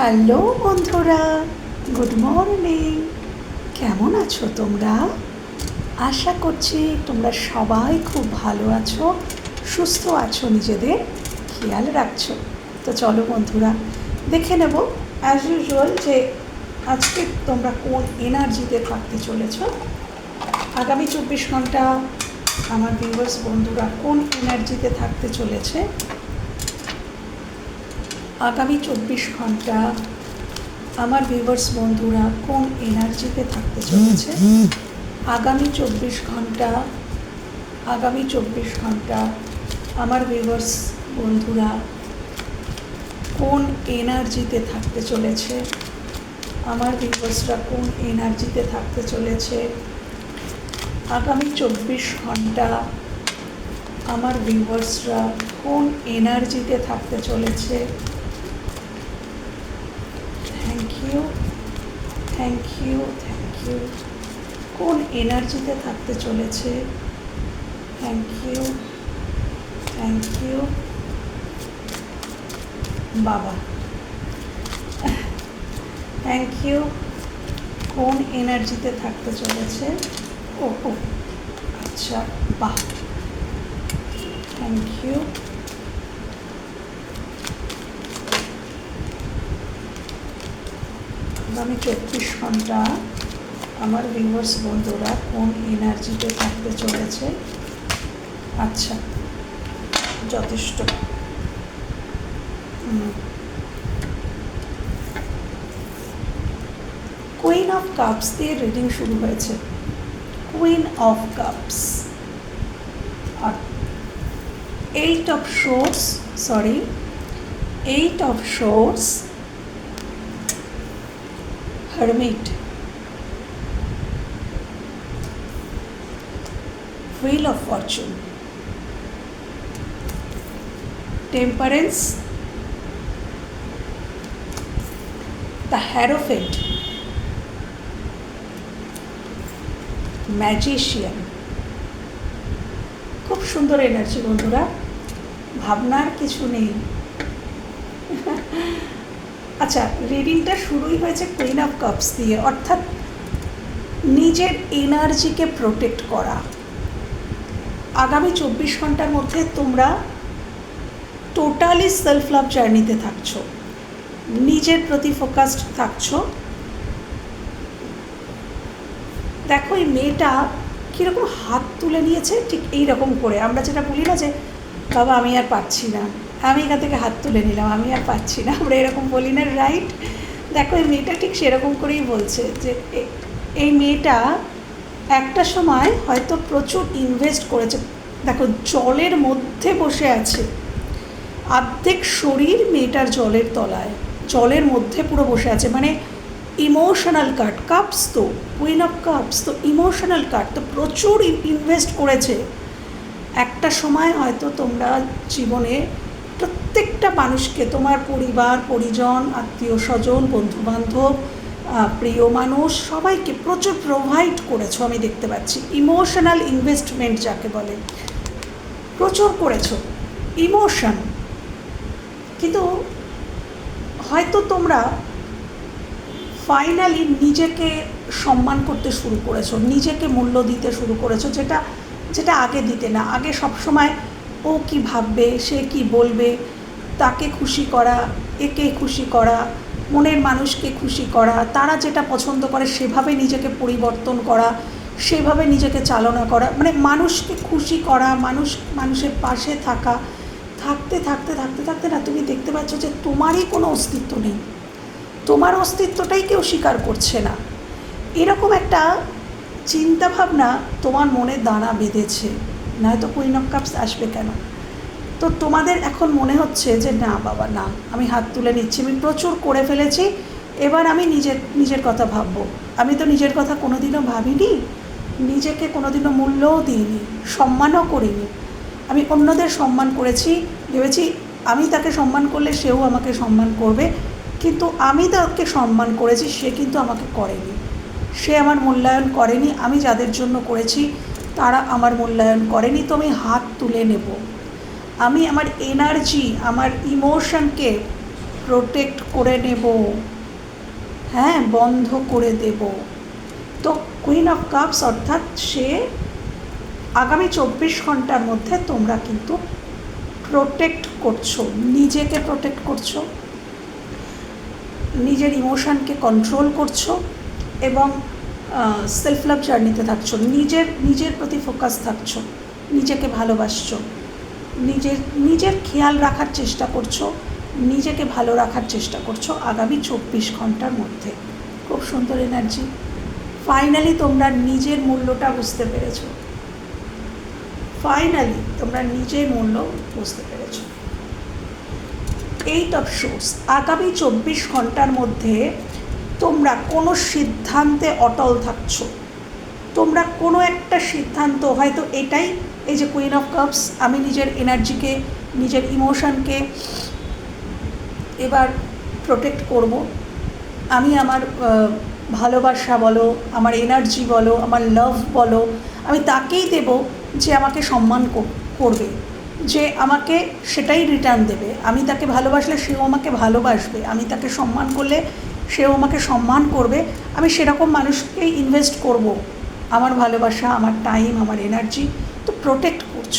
Hello বন্ধুরা, good morning. কেমন আছো তোমরা? আশা করছি তোমরা সবাই খুব ভালো আছো, সুস্থ আছো, নিজেদের খেয়াল রাখছো। তো চলো বন্ধুরা, দেখে নেব অ্যাজ ইউজুয়াল যে আজকে তোমরা কোন এনার্জিতে থাকতে চলেছ। আগামী চব্বিশ ঘণ্টা আমার ভিউয়ার্স বন্ধুরা, কোন এনার্জিতে থাকতে চলেছে? আগামী চব্বিশ ঘণ্টা আমার ভিউয়ার্স বন্ধুরা কোন এনার্জিতে থাকতে চলেছে? আগামী চব্বিশ ঘণ্টা, আগামী চব্বিশ ঘণ্টা আমার ভিউয়ার্স বন্ধুরা কোন এনার্জিতে থাকতে চলেছে? আমার ভিউয়ার্সরা কোন এনার্জিতে থাকতে চলেছে? আগামী চব্বিশ ঘণ্টা আমার ভিউয়ার্সরা কোন এনার্জিতে থাকতে চলেছে thank you thank you thank you কোন এনার্জিতে থাকতে চলেছে? থ্যাংক ইউ থ্যাংক ইউ বাবা। থ্যাংক ইউ কোন এনার্জিতে থাকতে চলেছে? ও ও। আচ্ছা বাহ। থ্যাংক ইউ আগামী চব্বিশ ঘণ্টা। আমার ভিউয়ার্স বন্ধুরা, কোন এনার্জিতে থাকতে চলেছে? আচ্ছা যথেষ্ট। কুইন অফ কাপস দিয়ে রিডিং শুরু হয়েছে। Queen of cups eight of swords sorry eight of swords hermit wheel of fortune temperance the hierophant magician খুব সুন্দর এনার্জি বন্ধুরা ভাবনার কিছু নেই আচ্ছা রিডিংটা শুরুই হয়েছে কুইন অফ কাপস দিয়ে, অর্থাৎ নিজের এনার্জিকে প্রোটেক্ট করা। আগামী চব্বিশ ঘণ্টার মধ্যে তোমরা টোটালি সেলফ লাভ জার্নিতে থাকছো, নিজের প্রতি ফোকাসড থাকছো। দেখো, এই মেয়েটা কীরকম হাত তুলে নিয়েছে, ঠিক এই রকম করে। আমরা যেটা বলি না যে, বাবা, আমি আর পাচ্ছি না। আমি এখান থেকে হাত তুলে নিলাম, আমি আর পাচ্ছি না, আমরা এরকম বলি না রাইট দেখো, এই মেয়েটা ঠিক সেরকম করেই বলছে যে এই মেয়েটা একটা সময় হয়তো প্রচুর ইনভেস্ট করেছে। দেখো, জলের মধ্যে বসে আছে। অর্ধেক শরীর মেয়েটার জলের তলায়, জলের মধ্যে পুরো বসে আছে। মানে ইমোশনাল কার্ড কাপস তো কুইন অফ কাপস তো ইমোশনাল কার্ড তো প্রচুর ইনভেস্ট করেছে। একটা সময় হয়তো তোমরা জীবনে প্রত্যেকটা মানুষকে, তোমার পরিবার, পরিজন, আত্মীয় স্বজন, বন্ধুবান্ধব প্রিয় মানুষ, সবাইকে প্রচুর প্রোভাইড করেছ, আমি দেখতে পাচ্ছি। ইমোশনাল ইনভেস্টমেন্ট যাকে বলে। প্রচুর করেছ। ইমোশন কিন্তু হয়তো তোমরা ফাইনালি নিজেকে সম্মান করতে শুরু করেছ, নিজেকে মূল্য দিতে শুরু করেছ, যেটা যেটা আগে দিতে না। আগে সবসময় ও কি ভাববে, সে কি বলবে তাকে খুশি করা, একে খুশি করা, মনের মানুষকে খুশি করা, তারা যেটা পছন্দ করে সেভাবে নিজেকে পরিবর্তন করা, সেভাবে নিজেকে চালনা করা মানে মানুষকে খুশি করা, মানুষ, মানুষের পাশে থাকা, থাকতে থাকতে থাকতে থাকতে না তুমি দেখতে পাচ্ছ যে তোমারই কোনো অস্তিত্ব নেই। তোমার অস্তিত্বটাই কেউ স্বীকার করছে না। এরকম একটা চিন্তাভাবনা তোমার মনে দানা বেঁধেছে। নয়তো কুইন অফ কাপস আসবে কেন? তো তোমাদের এখন মনে হচ্ছে যে, না, বাবা, না, আমি হাত তুলে নিচ্ছি, আমি প্রচুর করে ফেলেছি, এবার আমি নিজের নিজের কথা ভাববো। আমি তো নিজের কথা কোনোদিনও ভাবিনি, নিজেকে কোনোদিনও মূল্যও দিইনি, সম্মানও করিনি। আমি অন্যদের সম্মান করেছি, ভেবেছি আমি তাকে সম্মান করলে সেও আমাকে সম্মান করবে, কিন্তু আমি তাকে সম্মান করেছি, সে কিন্তু আমাকে করেনি। সে আমার মূল্যায়ন করেনি, আমি যাদের জন্য করেছি, তারা আমার মূল্যায়ন করেনি, তো আমি হাত তুলে নেব। আমি আমার এনার্জি আমার ইমোশনকে প্রোটেক্ট করে নেব। হ্যাঁ বন্ধ করে দেব। তো কুইন অফ কাপস অর্থাৎ সে আগামী চব্বিশ ঘণ্টার মধ্যে তোমরা কিন্তু প্রোটেক্ট করছ, নিজেকে প্রোটেক্ট করছ, নিজের ইমোশনকে কন্ট্রোল করছ এবং সেলফ লাভ জার্নিতে থাকছো, নিজের নিজের প্রতি ফোকাস থাকছো, নিজেকে ভালোবাসছো। নিজের নিজের খেয়াল রাখার চেষ্টা করছ, নিজেকে ভালো রাখার চেষ্টা করছ আগামী চব্বিশ ঘণ্টার মধ্যে। খুব সুন্দর এনার্জি ফাইনালি তোমরা নিজের মূল্যটা বুঝতে পেরেছ। ফাইনালি তোমরা নিজের মূল্য বুঝতে পেরেছ। এইট অফ শোর্স আগামী চব্বিশ ঘণ্টার মধ্যে তোমরা কোনো সিদ্ধান্তে অটল থাকছো। তোমরা কোনো একটা সিদ্ধান্ত, হয়তো এটাই এই যে কুইন অফ কাপস আমি নিজের এনার্জিকে নিজের ইমোশনকে এবার প্রোটেক্ট করব। আমি আমার ভালোবাসা বলো, আমার এনার্জি বলো, আমার লাভ বলো, আমি তাকেই দেব যে আমাকে সম্মান করবে। যে আমাকে সেটাই রিটার্ন দেবে। আমি তাকে ভালোবাসলে সেও আমাকে ভালোবাসবে। আমি তাকে সম্মান করলে সেও আমাকে সম্মান করবে। আমি সেরকম মানুষকেই ইনভেস্ট করব। আমার ভালোবাসা, আমার টাইম আমার এনার্জি তো প্রোটেক্ট করছ।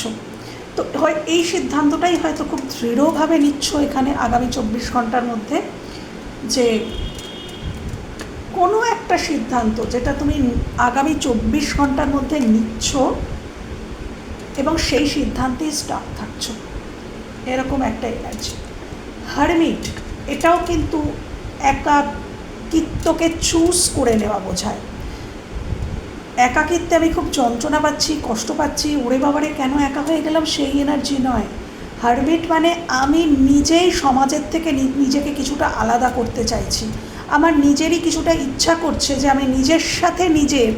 তো হয় এই সিদ্ধান্তটাই হয়তো খুব দৃঢ়ভাবে নিচ্ছ এখানে আগামী চব্বিশ ঘণ্টার মধ্যে যে কোনো একটা সিদ্ধান্ত যেটা তুমি আগামী চব্বিশ ঘণ্টার মধ্যে নিচ্ছ এবং সেই সিদ্ধান্তেই স্টক থাকছো। এরকম একটা এনার্জি হারমিট, এটাও কিন্তু একাকিত্বকে চুজ করে নেওয়া বোঝায়। একাকিত্বে আমি খুব যন্ত্রণা পাচ্ছি, কষ্ট পাচ্ছি। ওরে বাবারে, কেন একা হয়ে গেলাম? সেই এনার্জি নয়। হারবিট মানে আমি নিজেই সমাজের থেকে নিজেকে কিছুটা আলাদা করতে চাইছি। আমার নিজেরই কিছুটা ইচ্ছা করছে যে আমি নিজের সাথে নিজের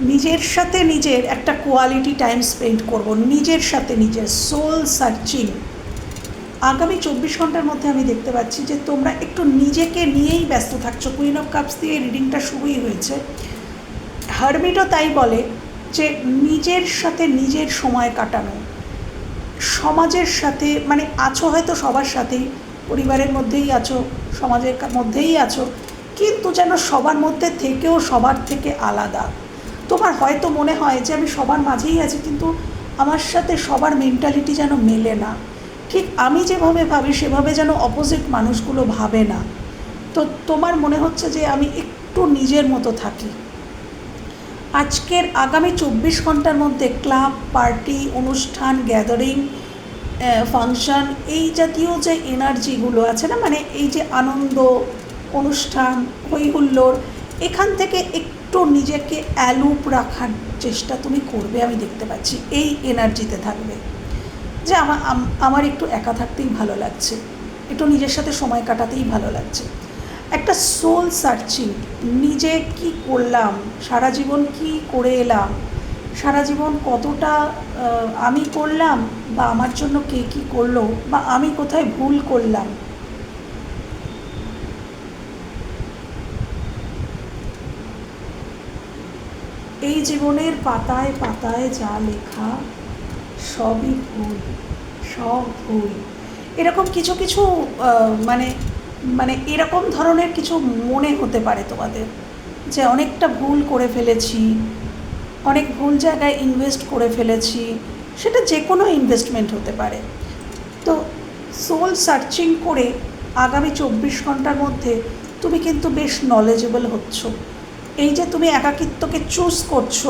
নিজের সাথে নিজের একটা কোয়ালিটি টাইম স্পেন্ড করব, নিজের সাথে নিজের সোল সার্চিং আগামী চব্বিশ ঘণ্টার মধ্যে আমি দেখতে পাচ্ছি যে তোমরা একটু নিজেকে নিয়েই ব্যস্ত থাকছো। কুইন অফ কাপস দিয়ে রিডিংটা শুরুই হয়েছে। হারমিটও তাই বলে যে নিজের সাথে নিজের সময় কাটানো। সমাজের সাথে মানে আছো হয়তো সবার সাথেই, পরিবারের মধ্যেই আছো, সমাজের মধ্যেই আছো, কিন্তু যেন সবার মধ্যে থেকেও সবার থেকে আলাদা। তোমার হয়তো মনে হয় যে আমি সবার মাঝেই আছি, কিন্তু আমার সাথে সবার মেন্টালিটি যেন মেলে না। ঠিক আমি যেভাবে ভাবি, সেভাবে যেন অপোজিট মানুষগুলো ভাবে না। তো তোমার মনে হচ্ছে যে আমি একটু নিজের মতো থাকি। আজকের আগামী চব্বিশ ঘণ্টার মধ্যে ক্লাব, পার্টি, অনুষ্ঠান গ্যাদারিং ফাংশন এই জাতীয় যে এনার্জিগুলো আছে না মানে এই যে আনন্দ, অনুষ্ঠান হৈহুল্লোর এখান থেকে একটু নিজেকে অ্যালুপ রাখার চেষ্টা তুমি করবে, আমি দেখতে পাচ্ছি। এই এনার্জিতে থাকবে। যে আমার আমার একটু একা থাকতেই ভালো লাগছে। একটু নিজের সাথে সময় কাটাতেই ভালো লাগছে। একটা সোল সার্চিং নিজে কি করলাম, সারা জীবন কি করে এলাম, সারা জীবন কতটা আমি করলাম, বা আমার জন্য কে কী করল, বা আমি কোথায় ভুল করলাম। এই জীবনের পাতায় পাতায় যা লেখা, সবই ভুল, সব ভুল। এরকম কিছু কিছু মানে মানে এরকম ধরনের কিছু মনে হতে পারে তোমাদের, যে অনেকটা ভুল করে ফেলেছি, অনেক ভুল জায়গায় ইনভেস্ট করে ফেলেছি, সেটা যে কোনো ইনভেস্টমেন্ট হতে পারে। তো সোল সার্চিং করে আগামী চব্বিশ ঘণ্টার মধ্যে তুমি কিন্তু বেশ নলেজেবল হচ্ছ। এই যে তুমি একাকিত্বকে চুজ করছ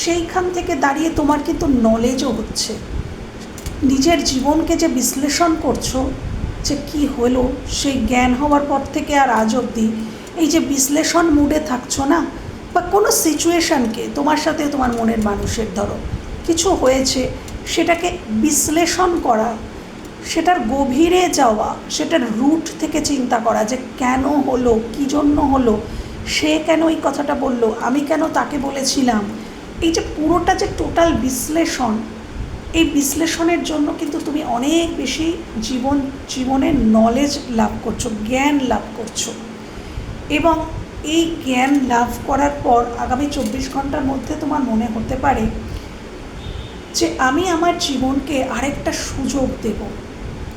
সেইখান থেকে দাঁড়িয়ে তোমার কিন্তু নলেজও হচ্ছে। নিজের জীবনকে যে বিশ্লেষণ করছ, যে কি হলো, সেই জ্ঞান হওয়ার পর থেকে আর আজ অবধি এই যে বিশ্লেষণ মুডে থাকছো না? বা কোনো সিচুয়েশানকে তোমার সাথে তোমার মনের মানুষের ধরো, কিছু হয়েছে, সেটাকে বিশ্লেষণ করা, সেটার গভীরে যাওয়া, সেটার রুট থেকে চিন্তা করা যে কেন হলো, কী জন্য হলো, সে কেন এই কথাটা বলল, আমি কেন তাকে বলেছিলাম, এই যে পুরোটা যে টোটাল বিশ্লেষণ এই বিশ্লেষণের জন্য কিন্তু তুমি অনেক বেশি জীবন, জীবনের নলেজ লাভ করছ, জ্ঞান লাভ করছ। এবং এই জ্ঞান লাভ করার পর আগামী চব্বিশ ঘণ্টার মধ্যে তোমার মনে হতে পারে যে আমি আমার জীবনকে আরেকটা সুযোগ দেব।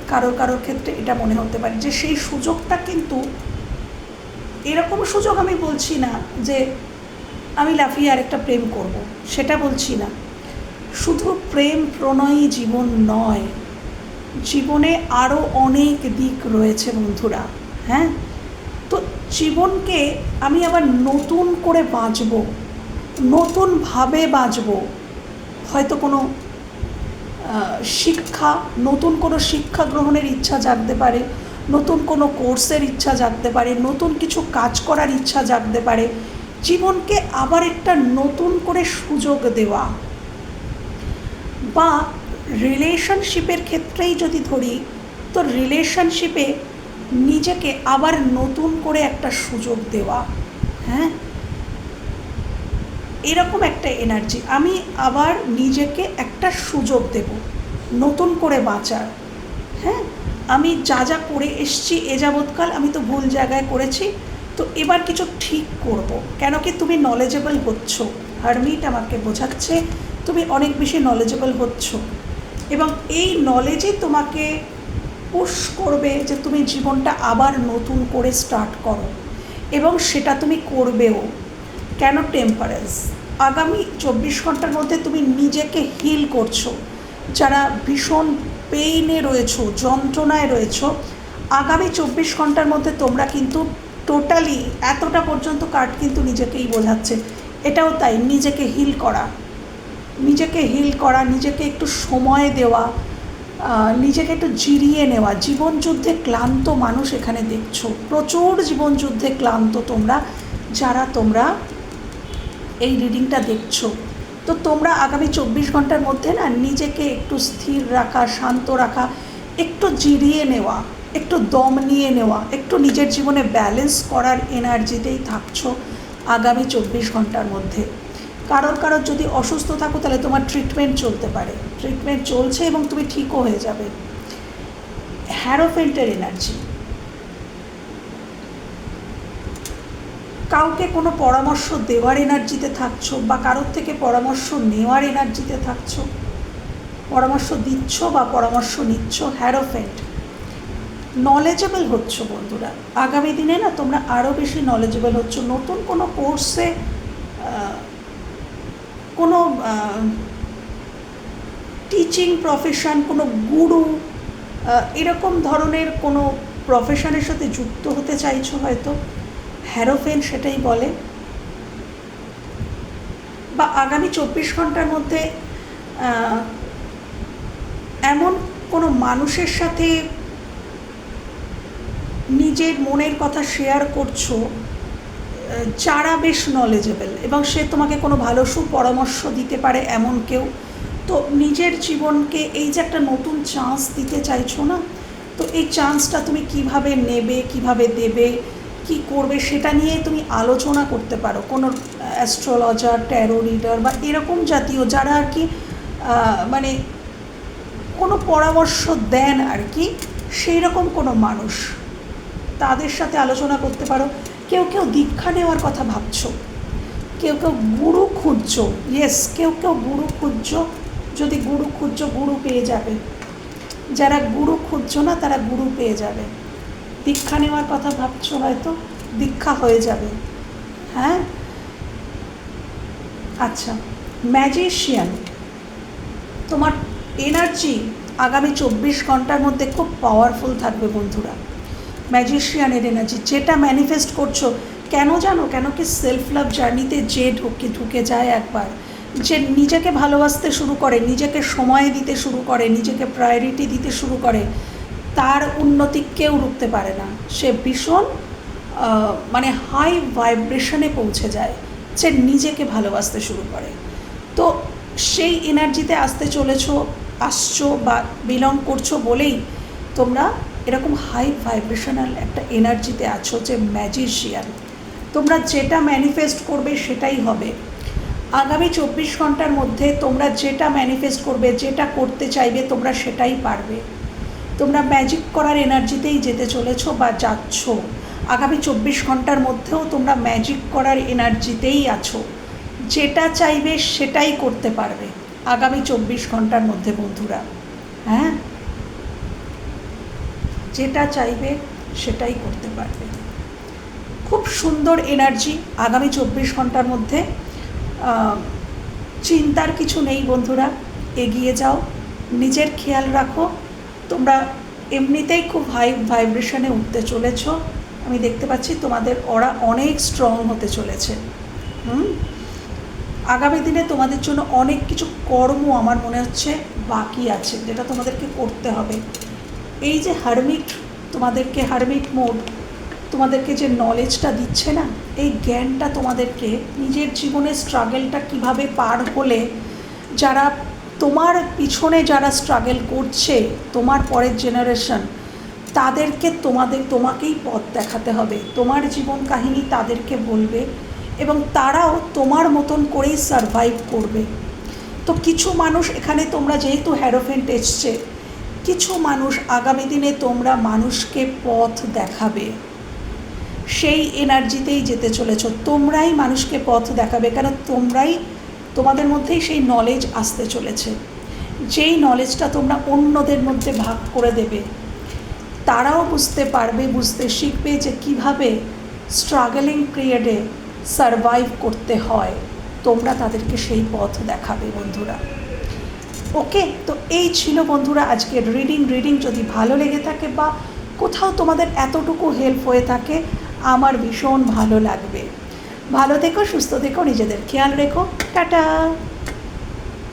কারও কারোর ক্ষেত্রে এটা মনে হতে পারে যে সেই সুযোগটা কিন্তু এরকম সুযোগ আমি বলছি না যে আমি লাফিয়ে আরেকটা প্রেম করব, সেটা বলছি না। শুধু প্রেম প্রণয়ী জীবন নয়, জীবনে আরও অনেক দিক রয়েছে বন্ধুরা হ্যাঁ? তো জীবনকে আমি আবার নতুন করে বাঁচবো নতুনভাবে বাঁচবো, হয়তো কোনো শিক্ষা, নতুন কোনো শিক্ষা গ্রহণের ইচ্ছা জাগতে পারে, নতুন কোনো কোর্সের ইচ্ছা জাগতে পারে, নতুন কিছু কাজ করার ইচ্ছা জাগতে পারে, জীবনকে আবার একটা নতুন করে সুযোগ দেওয়া। বা রিলেশনশিপের ক্ষেত্রেই যদি ধরি, তো রিলেশনশিপে নিজেকে আবার নতুন করে একটা সুযোগ দেওয়া হ্যাঁ? এরকম একটা এনার্জি আমি আবার নিজেকে একটা সুযোগ দেব, নতুন করে বাঁচার হ্যাঁ? আমি যা যা করে এসছি এ যাবৎকাল আমি তো ভুল জায়গায় করেছি, তো এবার কিছু ঠিক করব। কেন কি তুমি নলেজেবল হচ্ছ। হারমিট আমাকে বোঝাচ্ছে তুমি অনেক বেশি নলেজেবল হচ্ছ। এবং এই নলেজই তোমাকে পুশ করবে যে তুমি জীবনটা আবার নতুন করে স্টার্ট করো। এবং সেটা তুমি করবেও। কেন টেম্পারেন্স আগামী চব্বিশ ঘণ্টার মধ্যে তুমি নিজেকে হিল করছ। যারা ভীষণ পেইনে রয়েছো, যন্ত্রণায় রয়েছো, আগামী চব্বিশ ঘণ্টার মধ্যে তোমরা কিন্তু টোটালি এতটা পর্যন্ত কার্ড কিন্তু নিজেকেই বোঝাচ্ছে। এটাও তাই, নিজেকে হিল করা। নিজেকে হিল করা, নিজেকে একটু সময় দেওয়া নিজেকে একটু জিরিয়ে নেওয়া। জীবনযুদ্ধে ক্লান্ত মানুষ এখানে দেখছ। প্রচুর জীবনযুদ্ধে ক্লান্ত তোমরা, যারা তোমরা এই রিডিংটা দেখছ। তো তোমরা আগামী চব্বিশ ঘণ্টার মধ্যে না নিজেকে একটু স্থির রাখা, শান্ত রাখা, একটু জিরিয়ে নেওয়া, একটু দম নিয়ে নেওয়া, একটু নিজের জীবনে ব্যালেন্স করার এনার্জিতেই থাকছো আগামী চব্বিশ ঘণ্টার মধ্যে। কারোর কারোর যদি অসুস্থ থাকো, তাহলে তোমার ট্রিটমেন্ট চলতে পারে। ট্রিটমেন্ট চলছে এবং তুমি ঠিকও হয়ে যাবে। হ্যারোফেন্টের এনার্জি কাউকে কোনো পরামর্শ দেওয়ার এনার্জিতে থাকছো বা কারোর থেকে পরামর্শ নেওয়ার এনার্জিতে থাকছো, পরামর্শ দিচ্ছ বা পরামর্শ নিচ্ছ হ্যারোফেন্ট নলেজেবল হচ্ছ বন্ধুরা। আগামী দিনে না তোমরা আরও বেশি নলেজেবল হচ্ছ। নতুন কোনো কোর্সে কোনো টিচিং প্রফেশন কোনো গুরু এরকম ধরনের কোনো প্রফেশনের সাথে যুক্ত হতে চাইছো হয়তো? হ্যারোফেন সেটাই বলে। বা আগামী চব্বিশ ঘণ্টার মধ্যে এমন কোনো মানুষের সাথে নিজের মনের কথা শেয়ার করছ যারা বেশ নলেজেবল এবং সে তোমাকে কোনো ভালো সুপরামর্শ দিতে পারে এমন কেউ। তো নিজের জীবনকে এই যে একটা নতুন চান্স দিতে চাইছো না, তো এই চান্সটা তুমি কীভাবে নেবে, কীভাবে দেবে, কি করবে সেটা নিয়ে তুমি আলোচনা করতে পারো। কোনো অ্যাস্ট্রোলজার ট্যারো রিডার বা এরকম জাতীয় যারা আর কি মানে কোনো পরামর্শ দেন আর কি সেই রকম কোনো মানুষ তাদের সাথে আলোচনা করতে পারো। কেউ কেউ দীক্ষা নেওয়ার কথা ভাবছ। কেউ কেউ গুরু খুঁজছো। ইয়েস কেউ কেউ গুরু খুঁজছো। যদি গুরু খুঁজছো, গুরু পেয়ে যাবে। যারা গুরু খুঁজছো না, তারা গুরু পেয়ে যাবে। দীক্ষা নেওয়ার কথা ভাবছ হয়তো, দীক্ষা হয়ে যাবে। হ্যাঁ? আচ্ছা ম্যাজিশিয়ান তোমার এনার্জি আগামী চব্বিশ ঘণ্টার মধ্যে খুব পাওয়ারফুল থাকবে বন্ধুরা। ম্যাজিশিয়ানের এনার্জি যেটা ম্যানিফেস্ট করছ, কেন জানো? কেন কি সেলফ লাভ জার্নিতে যে ঢুকে ঢুকে যায় একবার? যে নিজেকে ভালোবাসতে শুরু করে, নিজেকে সময় দিতে শুরু করে, নিজেকে প্রায়োরিটি দিতে শুরু করে, তার উন্নতি কেউ রুখতে পারে না। সে ভীষণ মানে হাই ভাইব্রেশনে পৌঁছে যায় সে নিজেকে ভালোবাসতে শুরু করে। তো সেই এনার্জিতে আসতে চলেছো, আসছো বা বিলং করছ বলেই তোমরা এরকম হাই ভাইব্রেশনাল একটা এনার্জিতে আছো যে ম্যাজিশিয়ান তোমরা যেটা ম্যানিফেস্ট করবে সেটাই হবে। আগামী চব্বিশ ঘণ্টার মধ্যে তোমরা যেটা ম্যানিফেস্ট করবে, যেটা করতে চাইবে, তোমরা সেটাই পারবে। তোমরা ম্যাজিক করার এনার্জিতেই যেতে চলেছো বা যাচ্ছ। আগামী চব্বিশ ঘণ্টার মধ্যেও তোমরা ম্যাজিক করার এনার্জিতেই আছো। যেটা চাইবে সেটাই করতে পারবে। আগামী চব্বিশ ঘণ্টার মধ্যে বন্ধুরা হ্যাঁ? যেটা চাইবে সেটাই করতে পারবে। খুব সুন্দর এনার্জি আগামী চব্বিশ ঘণ্টার মধ্যে চিন্তার কিছু নেই বন্ধুরা, এগিয়ে যাও, নিজের খেয়াল রাখো, তোমরা এমনিতেই খুব হাই ভাইব্রেশনে উঠতে চলেছো, আমি দেখতে পাচ্ছি তোমাদের ওরা অনেক স্ট্রং হতে চলেছে। হুম? আগামী দিনে তোমাদের জন্য অনেক কিছু কর্ম আমার মনে হচ্ছে বাকি আছে, যেটা তোমাদেরকে করতে হবে। এই যে হারমিট তোমাদেরকে হারমিট মোড তোমাদেরকে যে নলেজটা দিচ্ছে না, এই জ্ঞানটা তোমাদেরকে নিজের জীবনের স্ট্রাগেলটা কীভাবে পার হলে, যারা তোমার পিছনে যারা স্ট্রাগল করছে, তোমার পরের জেনারেশন তাদেরকে তোমাদের, তোমাকেই পথ দেখাতে হবে। তোমার জীবন কাহিনী তাদেরকে বলবে এবং তারাও তোমার মতন করেই সারভাইভ করবে। তো কিছু মানুষ এখানে তোমরা যেহেতু হ্যারোফেন্ট এসছে কিছু মানুষ আগামী দিনে তোমরা মানুষকে পথ দেখাবে। সেই এনার্জিতেই যেতে চলেছ। তোমরাই মানুষকে পথ দেখাবে, কেন তোমরাই তোমাদের মধ্যেই সেই নলেজ আসতে চলেছে। যেই নলেজটা তোমরা অন্যদের মধ্যে ভাগ করে দেবে, তারাও বুঝতে পারবে, বুঝতে শিখবে যে কীভাবে স্ট্রাগলিং পিরিয়ডে সারভাইভ করতে হয়। তোমরা তাদেরকে সেই পথ দেখাবে, বন্ধুরা। ওকে, তো এই ছিল বন্ধুরা আজকের রিডিং রিডিং যদি ভালো লেগে থাকে বা কোথাও তোমাদের এতটুকু হেল্প হয়ে থাকে, আমার ভীষণ ভালো লাগবে। ভালো দেখো সুস্থ থেকো, নিজেদের খেয়াল রেখো। টাটা!